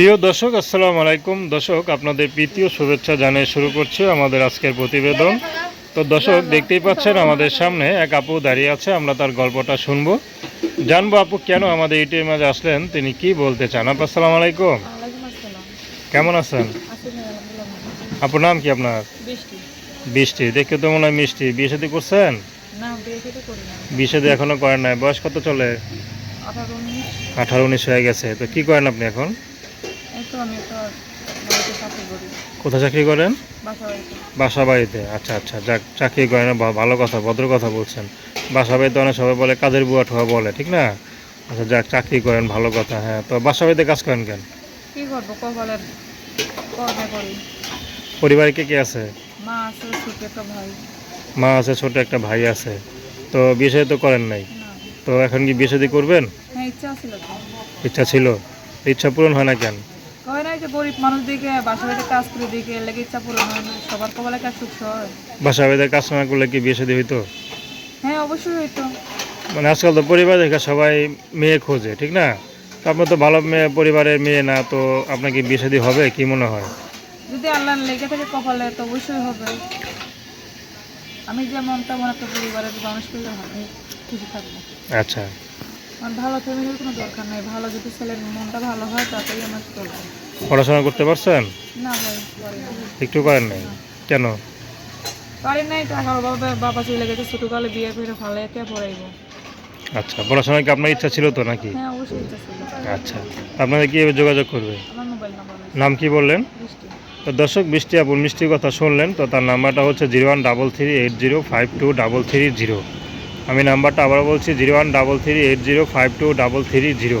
প্রিয় দর্শক আসসালামু আলাইকুম। দর্শক আপনাদের প্রীতীয় শুভেচ্ছা জানিয়ে শুরু করছি আমাদের আজকের প্রতিবেদন। তো দর্শক দেখতেই পাচ্ছেন আমাদের সামনে এক আপু দাঁড়িয়ে আছে আমরা তার গল্পটা শুনব। জানব আপু কেন আমাদের ইউটিউবের মাঝে আসলেন তিনি কি বলতে চান? আপু আসসালামু আলাইকুম। কেমন আছেন? আছি আপুর নাম কি আপনার? বৃষ্টি। বৃষ্টি দেখে তো মনে হয় মিষ্টি। বিয়ে সাথে করছেন? বিয়ে সাথে এখনও করেন নাই। বয়স কত চলে? আঠারো উনিশ হয়ে গেছে। তো কি করেন আপনি এখন? আমি একটা চাকরি কোথায় চাকরি করেন? বাসা বাড়িতে। আচ্ছা আচ্ছা যাক চাকরি করেন ভালো কথা ভদ্র কথা বলছেন। বাসা বাড়িতে অনেক সবাই বলে কাজের বুয়া ঠোয়া বলে ঠিক না? আচ্ছা যাক চাকরি করেন ভালো কথা হ্যাঁ। তো বাসা বাড়িতে কাজ করেন কেন? কি করব কপালের পরিবারে কে কে আছে? মা আছে ছোট একটা ভাই। মা আছে ছোট একটা ভাই আছে। তো বিয়ে তো করেন নাই? তো এখন কি বিয়ে করবেন? হ্যাঁ ইচ্ছা ছিল ইচ্ছা ছিল। ইচ্ছা পূরণ হয় না কেন? গরিব মানুষ দিকে বাসা বাড়িতে কাজ করে দিকে লেগে ইচ্ছা পূরণ হয় না সবার কপালে কাজ সুখ হয়। বাসা বাড়িতে কাজ না করলে কি বিয়ে শাদী হইতো? হ্যাঁ অবশ্যই হইতো। মানে আজকাল তো পরিবার দেখে সবাই মেয়ে খোঁজে ঠিক না? আপনার তো ভালো মেয়ে পরিবারের মেয়ে না তো আপনার কি বিয়ে শাদী হবে কি মনে হয়? যদি আল্লাহ লেগে থাকে কপালে তো অবশ্যই হবে। আমি যেমন তেমন একটা পরিবারের মানুষ পেলে খুশি থাকব। আচ্ছা। আমার ভালো ফ্যামিলির কোনো দরকার নেই। ভালো যদি ছেলের মনটা ভালো হয় তাতেই আমার চলবে। পড়াশোনা করতে পারছেন? না ভাই পারি একটু করেন নাই? কেন? পারি নাই টাকার অভাবে বাবা চলে গেছে ছোটোকালে বিয়ে করে ভালো কে পড়াইব? আচ্ছা পড়াশোনা কি আপনার ইচ্ছা ছিল তো নাকি? হ্যাঁ অবশ্যই ইচ্ছা ছিল। আচ্ছা যোগাযোগ করবে? আমার মোবাইল নাম্বার নাম কি বললেন? তো দর্শক বৃষ্টি আপুর মিষ্টির কথা শুনলেন তো তার নাম্বারটা হচ্ছে zero one double three eight zero five two double three zero. আমি নাম্বারটা আবার বলছি zero one double three eight zero five two double three zero.